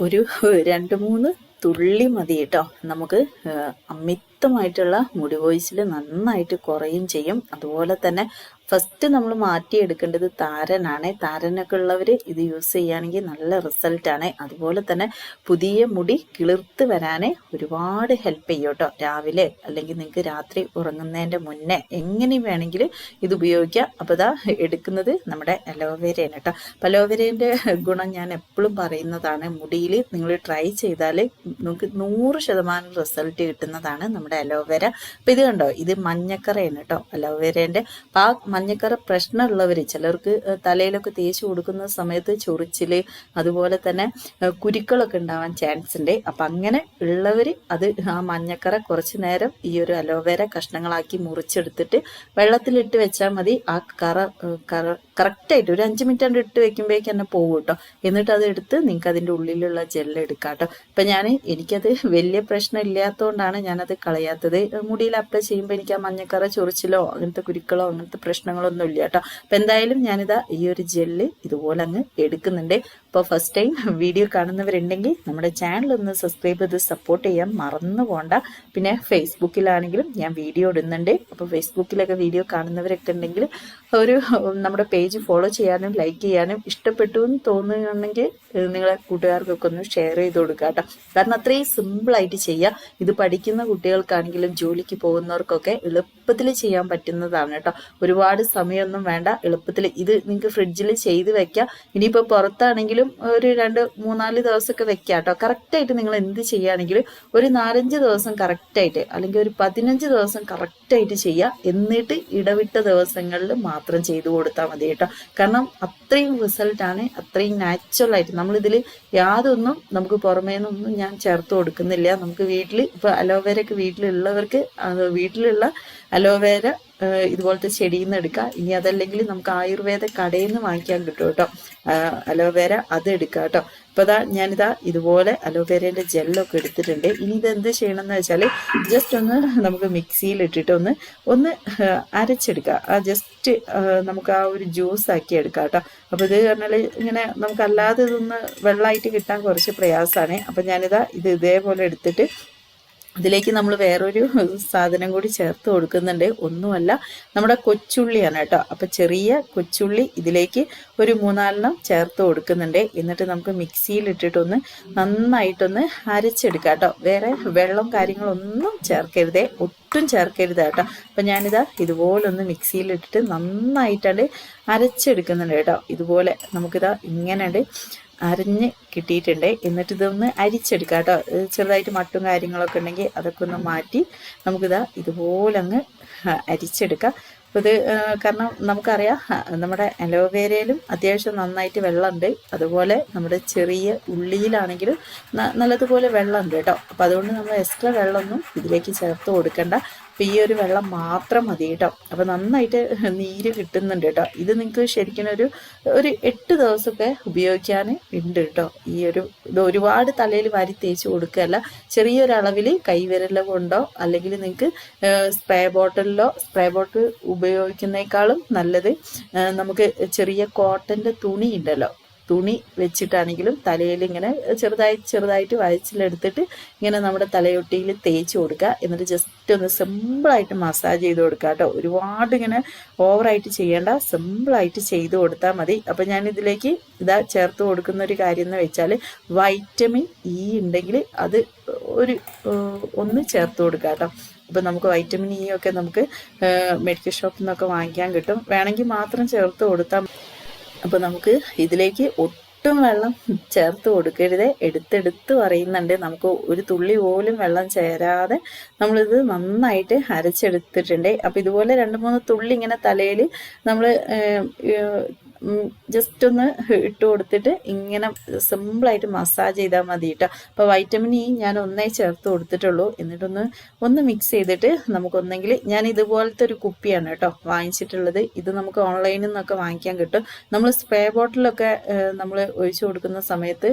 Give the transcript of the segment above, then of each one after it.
ഒരു രണ്ട് മൂന്ന് തുള്ളി മതി കേട്ടോ. നമുക്ക് അമിത്തമായിട്ടുള്ള മുടി വോയിസിൽ നന്നായിട്ട് കുറയും ചെയ്യും. അതുപോലെ തന്നെ ഫസ്റ്റ് നമ്മൾ മാറ്റിയെടുക്കേണ്ടത് താരനാണ്. താരനൊക്കെ ഉള്ളവർ ഇത് യൂസ് ചെയ്യുകയാണെങ്കിൽ നല്ല റിസൾട്ടാണ് അതുപോലെ തന്നെ പുതിയ മുടി കിളിർത്ത് വരാൻ ഒരുപാട് ഹെൽപ്പ് ചെയ്യും കേട്ടോ. രാവിലെ അല്ലെങ്കിൽ നിങ്ങൾക്ക് രാത്രി ഉറങ്ങുന്നതിന്റെ മുന്നേ എങ്ങനെ വേണമെങ്കിലും ഇത് ഉപയോഗിക്കാം. അപ്പോൾ ഇതാ എടുക്കുന്നത് നമ്മുടെ അലോവേരയാണ് കേട്ടോ. അപ്പം അലോവേരേന്റെ ഗുണം ഞാൻ എപ്പോഴും പറയുന്നതാണ് മുടിയിൽ നിങ്ങൾ ട്രൈ ചെയ്താൽ നിങ്ങൾക്ക് നൂറ് ശതമാനം റിസൾട്ട് കിട്ടുന്നതാണ് നമ്മുടെ അലോവേര അപ്പം ഇത് കണ്ടോ? ഇത് മഞ്ഞക്കറയാണ് കേട്ടോ. അലോവേരേന്റെ ആ മഞ്ഞക്കറ പ്രശ്നമുള്ളവർ ചിലർക്ക് തലയിലൊക്കെ തേച്ച് കൊടുക്കുന്ന സമയത്ത് ചൊറിച്ചിൽ അതുപോലെ തന്നെ കുരുക്കളൊക്കെ ഉണ്ടാവാൻ ചാൻസ് ഉണ്ട് അപ്പം അങ്ങനെ ഉള്ളവർ അത് ആ മഞ്ഞക്കറ കുറച്ച് നേരം ഈ ഒരു അലോവേര കഷ്ണങ്ങളാക്കി മുറിച്ചെടുത്തിട്ട് വെള്ളത്തിലിട്ട് വെച്ചാൽ മതി. ആ കറ കറ കറക്റ്റായിട്ട് ഒരു അഞ്ച് മിനിറ്റ് കണ്ട് ഇട്ട് വെക്കുമ്പോഴേക്ക് തന്നെ പോകും കേട്ടോ. എന്നിട്ട് അത് എടുത്ത് നിങ്ങൾക്ക് അതിന്റെ ഉള്ളിലുള്ള ജെല്ല് എടുക്കാം കേട്ടോ. അപ്പം ഞാൻ എനിക്കത് വലിയ പ്രശ്നം ഇല്ലാത്തതുകൊണ്ടാണ് ഞാനത് കളയാത്തത്. മുടിയിൽ അപ്ലൈ ചെയ്യുമ്പോൾ എനിക്ക് ആ മഞ്ഞക്കറ ചൊറിച്ചിലോ അങ്ങനത്തെ കുരുക്കളോ അങ്ങനത്തെ പ്രശ്നങ്ങളൊന്നും ഇല്ല കേട്ടോ. അപ്പം എന്തായാലും ഞാനിതാ ഈ ഒരു ജെല്ല് ഇതുപോലെ അങ്ങ് എടുക്കുന്നുണ്ട്. അപ്പോൾ ഫസ്റ്റ് ടൈം വീഡിയോ കാണുന്നവരുണ്ടെങ്കിൽ നമ്മുടെ ചാനൽ ഒന്ന് സബ്സ്ക്രൈബ് ചെയ്ത് സപ്പോർട്ട് ചെയ്യാൻ മറന്നു പോണ്ട. പിന്നെ ഫേസ്ബുക്കിലാണെങ്കിലും ഞാൻ വീഡിയോ ഇടുന്നുണ്ട്. അപ്പോൾ ഫേസ്ബുക്കിലൊക്കെ വീഡിയോ കാണുന്നവരൊക്കെ ഉണ്ടെങ്കിൽ ഒരു നമ്മുടെ പേജ് ഫോളോ ചെയ്യാനും ലൈക്ക് ചെയ്യാനും ഇഷ്ടപ്പെട്ടു എന്ന് തോന്നുകയാണെങ്കിൽ നിങ്ങളെ കൂട്ടുകാർക്കൊക്കെ ഒന്ന് ഷെയർ ചെയ്ത് കൊടുക്കുക കേട്ടോ. കാരണം അത്രയും സിമ്പിളായിട്ട് ചെയ്യാം. ഇത് പഠിക്കുന്ന കുട്ടികൾക്കാണെങ്കിലും ജോലിക്ക് പോകുന്നവർക്കൊക്കെ എളുപ്പത്തിൽ ചെയ്യാൻ പറ്റുന്നതാണ് കേട്ടോ. ഒരുപാട് സമയമൊന്നും വേണ്ട. എളുപ്പത്തിൽ ഇത് നിങ്ങൾക്ക് ഫ്രിഡ്ജിൽ ചെയ്ത് വെക്കാം. ഇനിയിപ്പോൾ പുറത്താണെങ്കിലും ഒരു രണ്ട് മൂന്നാൽ ദിവസമൊക്കെ വെക്കാം കേട്ടോ. കറക്റ്റായിട്ട് നിങ്ങൾ എന്ത് ചെയ്യുകയാണെങ്കിലും ഒരു നാലഞ്ച് ദിവസം കറക്റ്റായിട്ട് അല്ലെങ്കിൽ ഒരു പതിനഞ്ച് ദിവസം കറക്റ്റായിട്ട് ചെയ്യുക എന്നിട്ട് ഇടവിട്ട ദിവസങ്ങളിൽ മാത്രം ചെയ്തു കൊടുത്താൽ മതി കേട്ടോ. കാരണം അത്രയും റിസൾട്ടാണ് അത്രയും നാച്ചുറലായിട്ട് നമ്മളിതിൽ യാതൊന്നും നമുക്ക് പുറമേ നിന്നൊന്നും ഞാൻ ചേർത്ത് കൊടുക്കുന്നില്ല. നമുക്ക് വീട്ടിൽ ഇപ്പോൾ അലോവേരയൊക്കെ വീട്ടിലുള്ളവർക്ക് വീട്ടിലുള്ള അലോവേര ഇതുപോലത്തെ ചെടിയിൽ നിന്ന് എടുക്കാം. ഇനി അതല്ലെങ്കിൽ നമുക്ക് ആയുർവേദ കടയിൽ നിന്ന് വാങ്ങിക്കാൻ കിട്ടും കേട്ടോ. അലോവേര അത് എടുക്കാം കേട്ടോ. അപ്പോൾ ഇതാ ഞാനിതാ ഇതുപോലെ അലോവേരേന്റെ ജെല്ലൊക്കെ എടുത്തിട്ടുണ്ട്. ഇനി ഇത് എന്ത് ചെയ്യണം എന്ന് വെച്ചാൽ ജസ്റ്റ് ഒന്ന് നമുക്ക് മിക്സിയിൽ ഇട്ടിട്ട് ഒന്ന് ഒന്ന് അരച്ചെടുക്കുക ആ ജസ്റ്റ് നമുക്ക് ആ ഒരു ജ്യൂസ് ആക്കി എടുക്കാം കേട്ടോ. അപ്പോൾ ഇത് പറഞ്ഞാൽ ഇങ്ങനെ നമുക്കല്ലാതെ ഇതൊന്ന് വെള്ളമായിട്ട് കിട്ടാൻ കുറച്ച് പ്രയാസമാണ്. അപ്പൊ ഞാനിതാ ഇത് ഇതേപോലെ എടുത്തിട്ട് ഇതിലേക്ക് നമ്മൾ വേറൊരു സാധനം കൂടി ചേർത്ത് കൊടുക്കുന്നുണ്ട്. ഒന്നുമല്ല നമ്മുടെ കൊച്ചുള്ളിയാണ് കേട്ടോ. അപ്പം ചെറിയ കൊച്ചുള്ളി ഇതിലേക്ക് ഒരു മൂന്നാലെണ്ണം ചേർത്ത് കൊടുക്കുന്നുണ്ട്. എന്നിട്ട് നമുക്ക് മിക്സിയിൽ ഇട്ടിട്ടൊന്ന് നന്നായിട്ടൊന്ന് അരച്ചെടുക്കാം കേട്ടോ. വേറെ വെള്ളം കാര്യങ്ങളൊന്നും ചേർക്കരുതേ. ഒട്ടും ചേർക്കരുത് കേട്ടോ. അപ്പം ഞാനിതാ ഇതുപോലൊന്ന് മിക്സിയിലിട്ടിട്ട് നന്നായിട്ടാണ് അരച്ചെടുക്കുന്നുണ്ട് കേട്ടോ. ഇതുപോലെ നമുക്കിതാ ഇങ്ങനെ അരിഞ്ഞ് കിട്ടിയിട്ടുണ്ട്. എന്നിട്ട് ഇതൊന്ന് അരിച്ചെടുക്കുക കേട്ടോ. ചെറുതായിട്ട് മട്ടും കാര്യങ്ങളൊക്കെ ഉണ്ടെങ്കിൽ അതൊക്കെ ഒന്ന് മാറ്റി നമുക്കിതാ ഇതുപോലെ അങ്ങ് അരിച്ചെടുക്കാം. അപ്പോൾ ഇത് കാരണം നമുക്കറിയാം നമ്മുടെ അലോവേരയിലും അത്യാവശ്യം നന്നായിട്ട് വെള്ളമുണ്ട്. അതുപോലെ നമ്മുടെ ചെറിയ ഉള്ളിയിലാണെങ്കിലും നല്ലതുപോലെ വെള്ളമുണ്ട് കേട്ടോ. അപ്പോൾ അതുകൊണ്ട് നമ്മൾ എക്സ്ട്രാ വെള്ളമൊന്നും ഇതിലേക്ക് ചേർത്ത് കൊടുക്കണ്ട. അപ്പം ഈ ഒരു വെള്ളം മാത്രം മതി കേട്ടോ. അപ്പം നന്നായിട്ട് നീര് കിട്ടുന്നുണ്ട് കേട്ടോ. ഇത് നിങ്ങൾക്ക് ശരിക്കും ഒരു ഒരു എട്ട് ദിവസമൊക്കെ ഉപയോഗിക്കാൻ ഉണ്ട് കേട്ടോ. ഈ ഒരു ഇത് ഒരുപാട് തലയിൽ വാരി തേച്ച് കൊടുക്കുകയല്ല. ചെറിയൊരളവിൽ കൈവിരല കൊണ്ടോ അല്ലെങ്കിൽ നിങ്ങൾക്ക് സ്പ്രേ ബോട്ടിലിലോ സ്പ്രേ ബോട്ടിൽ ഉപയോഗിക്കുന്നേക്കാളും നല്ലത് നമുക്ക് ചെറിയ കോട്ടന്റെ തുണി ഉണ്ടല്ലോ. തുണി വെച്ചിട്ടാണെങ്കിലും തലയിൽ ഇങ്ങനെ ചെറുതായി ചെറുതായിട്ട് വയച്ചിലെടുത്തിട്ട് ഇങ്ങനെ നമ്മുടെ തലയൊട്ടിയിൽ തേച്ച് കൊടുക്കുക. എന്നിട്ട് ജസ്റ്റ് ഒന്ന് സിമ്പിളായിട്ട് മസാജ് ചെയ്ത് കൊടുക്കുക കേട്ടോ. ഒരുപാട് ഇങ്ങനെ ഓവറായിട്ട് ചെയ്യേണ്ട സിമ്പിളായിട്ട് ചെയ്ത് കൊടുത്താൽ മതി. അപ്പം ഞാൻ ഇതിലേക്ക് ഇതാ ചേർത്ത് കൊടുക്കുന്ന ഒരു കാര്യം എന്ന് വെച്ചാൽ വൈറ്റമിൻ ഇ ഉണ്ടെങ്കിൽ അത് ഒരു ഒന്ന് ചേർത്ത് കൊടുക്കുക കേട്ടോ. അപ്പം നമുക്ക് വൈറ്റമിൻ ഇ ഒക്കെ നമുക്ക് മെഡിക്കൽ ഷോപ്പിൽ നിന്നൊക്കെ വാങ്ങിക്കാൻ കിട്ടും. വേണമെങ്കിൽ മാത്രം ചേർത്ത് കൊടുത്താൽ അപ്പോൾ നമുക്ക് ഇതിലേക്ക് ഒട്ടും വെള്ളം ചേർത്ത് കൊടുക്കരുത്. എടുത്തെടുത്ത് പറയുന്നുണ്ട്. നമുക്ക് ഒരു തുള്ളി പോലും വെള്ളം ചേരാതെ നമ്മളിത് നന്നായിട്ട് അരച്ചെടുത്തിട്ടുണ്ട്. അപ്പോൾ ഇതുപോലെ രണ്ട് മൂന്ന് തുള്ളി ഇങ്ങനെ തലയിൽ നമ്മൾ ജസ്റ്റ് ഒന്ന് ഇട്ട് കൊടുത്തിട്ട് ഇങ്ങനെ സിമ്പിളായിട്ട് മസാജ് ചെയ്താൽ മതി കേട്ടോ അപ്പോൾ വൈറ്റമിൻ ഇ ഞാൻ ഒന്നേ ചേർത്ത് കൊടുത്തിട്ടുള്ളൂ. എന്നിട്ടൊന്ന് ഒന്ന് മിക്സ് ചെയ്തിട്ട് നമുക്കൊന്നെങ്കിൽ ഞാൻ ഇതുപോലത്തെ ഒരു കുപ്പിയാണ് കേട്ടോ വാങ്ങിച്ചിട്ടുള്ളത്. ഇത് നമുക്ക് ഓൺലൈനിൽ നിന്നൊക്കെ വാങ്ങിക്കാൻ കിട്ടും. നമ്മൾ സ്പ്രേ ബോട്ടിലൊക്കെ നമ്മൾ ഒഴിച്ചു കൊടുക്കുന്ന സമയത്ത്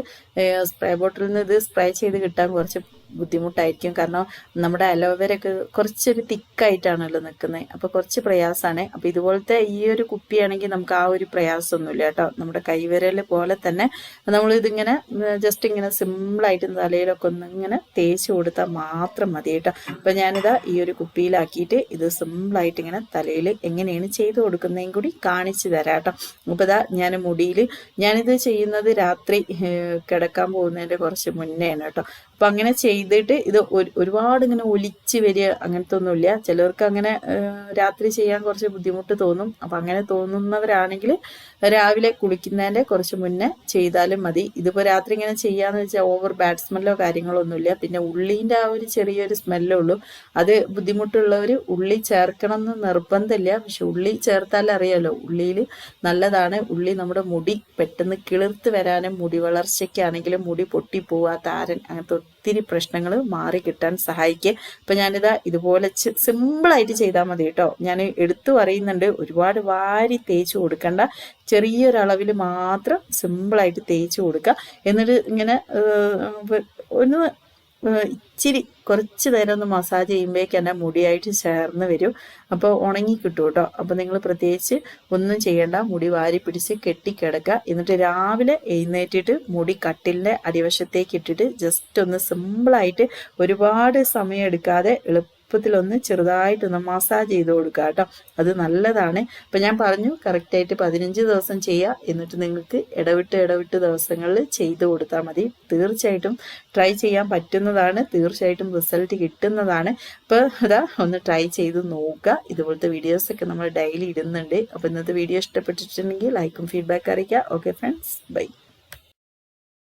സ്പ്രേ ബോട്ടിലിൽ നിന്ന് ഇത് സ്പ്രേ ചെയ്ത് കിട്ടാൻ കുറച്ച് ബുദ്ധിമുട്ടായിരിക്കും. കാരണം നമ്മുടെ അലോവേരൊക്കെ കുറച്ചൊരു തിക്കായിട്ടാണല്ലോ നിൽക്കുന്നത്. അപ്പോൾ കുറച്ച് പ്രയാസമാണ്. അപ്പോൾ ഇതുപോലത്തെ ഈ ഒരു കുപ്പിയാണെങ്കിൽ നമുക്ക് ആ ഒരു പ്രയാസമൊന്നുമില്ല കേട്ടോ. നമ്മുടെ കൈവിരൽ പോലെ തന്നെ നമ്മൾ ഇതിങ്ങനെ ജസ്റ്റ് ഇങ്ങനെ സിമ്പിളായിട്ട് തലയിലൊക്കെ ഒന്ന് ഇങ്ങനെ തേച്ച് കൊടുത്താൽ മാത്രം മതി കേട്ടോ. അപ്പോൾ ഞാനിതാ ഈ ഒരു കുപ്പിയിലാക്കിയിട്ട് ഇത് സിമ്പിളായിട്ട് ഇങ്ങനെ തലയിൽ എങ്ങനെയാണ് ചെയ്ത് കൊടുക്കുന്നതും കൂടി കാണിച്ചു തരാം കേട്ടോ. അപ്പോൾ ഇതാ ഞാൻ മുടിയിൽ ഞാനിത് ചെയ്യുന്നത് രാത്രി കിടക്കാൻ പോകുന്നതിന്റെ കുറച്ച് മുന്നേ ആണ് കേട്ടോ. അപ്പം അങ്ങനെ ചെയ്തിട്ട് ഇത് ഒരുപാട് ഇങ്ങനെ ഒലിച്ച് വരിക അങ്ങനത്തെ ഒന്നുമില്ല ചിലർക്ക് അങ്ങനെ രാത്രി ചെയ്യാൻ കുറച്ച് ബുദ്ധിമുട്ട് തോന്നും. അപ്പം അങ്ങനെ തോന്നുന്നവരാണെങ്കിൽ രാവിലെ കുളിക്കുന്നതിന്റെ കുറച്ച് മുന്നേ ചെയ്താലും മതി. ഇതിപ്പോൾ രാത്രി ഇങ്ങനെ ചെയ്യാന്ന് വെച്ചാൽ ഓവർ ബാഡ് സ്മെല്ലോ കാര്യങ്ങളോ ഒന്നുമില്ല പിന്നെ ഉള്ളീന്റെ ആ ഒരു ചെറിയൊരു സ്മെല്ലേ ഉള്ളൂ. അത് ബുദ്ധിമുട്ടുള്ളവർ ഉള്ളി ചേർക്കണം എന്ന് നിർബന്ധമില്ല. പക്ഷെ ഉള്ളി ചേർത്താൽ അറിയാലോ ഉള്ളിയിൽ നല്ലതാണ്. ഉള്ളി നമ്മുടെ മുടി പെട്ടെന്ന് കിളിർത്ത് വരാനും മുടി വളർച്ചയ്ക്കാണെങ്കിലും മുടി പൊട്ടിപ്പോവാ താരൻ അങ്ങനത്തെ ഒത്തിരി പ്രശ്നങ്ങൾ മാറി കിട്ടാൻ സഹായിക്കുക അപ്പം ഞാനിതാ ഇതുപോലെ സിമ്പിളായിട്ട് ചെയ്താൽ മതി കേട്ടോ. ഞാൻ എടുത്തു പറയുന്നുണ്ട് ഒരുപാട് വാരി തേച്ച് കൊടുക്കണ്ട. ചെറിയൊരളവിൽ മാത്രം സിമ്പിളായിട്ട് തേച്ച് കൊടുക്കുക എന്നിട്ട് ഇങ്ങനെ ഒന്ന് ഇച്ചിരി കുറച്ച് നേരം ഒന്ന് മസാജ് ചെയ്യുമ്പോഴേക്ക് തന്നെ മുടിയായിട്ട് ചേർന്ന് വരും. അപ്പോൾ ഉണങ്ങി കിട്ടും കേട്ടോ. അപ്പോൾ നിങ്ങൾ പ്രത്യേകിച്ച് ഒന്നും ചെയ്യേണ്ട. മുടി വാരി പിടിച്ച് കെട്ടിക്കിടക്കുക. എന്നിട്ട് രാവിലെ എഴുന്നേറ്റിട്ട് മുടി കട്ടിലിന്റെ അടിവശത്തേക്ക് ഇട്ടിട്ട് ജസ്റ്റ് ഒന്ന് സിമ്പിളായിട്ട് ഒരുപാട് സമയം എടുക്കാതെ എളുപ്പം എളുപ്പത്തിലൊന്ന് ചെറുതായിട്ടൊന്ന് മസാജ് ചെയ്ത് കൊടുക്കുക കേട്ടോ. അത് നല്ലതാണ്. അപ്പം ഞാൻ പറഞ്ഞു കറക്റ്റായിട്ട് പതിനഞ്ച് ദിവസം ചെയ്യുക എന്നിട്ട് നിങ്ങൾക്ക് ഇടവിട്ട് ഇടവിട്ട് ദിവസങ്ങളിൽ ചെയ്ത് കൊടുത്താൽ മതി. തീർച്ചയായിട്ടും ട്രൈ ചെയ്യാൻ പറ്റുന്നതാണ്. തീർച്ചയായിട്ടും റിസൾട്ട് കിട്ടുന്നതാണ്. അപ്പോൾ അതാ ഒന്ന് ട്രൈ ചെയ്ത് നോക്കുക. ഇതുപോലത്തെ വീഡിയോസൊക്കെ നമ്മൾ ഡെയിലി ഇടുന്നുണ്ട്. അപ്പോൾ ഇന്നത്തെ വീഡിയോ ഇഷ്ടപ്പെട്ടിട്ടുണ്ടെങ്കിൽ ലൈക്കും ഫീഡ്ബാക്ക് അറിയിക്കുക. Okay friends bye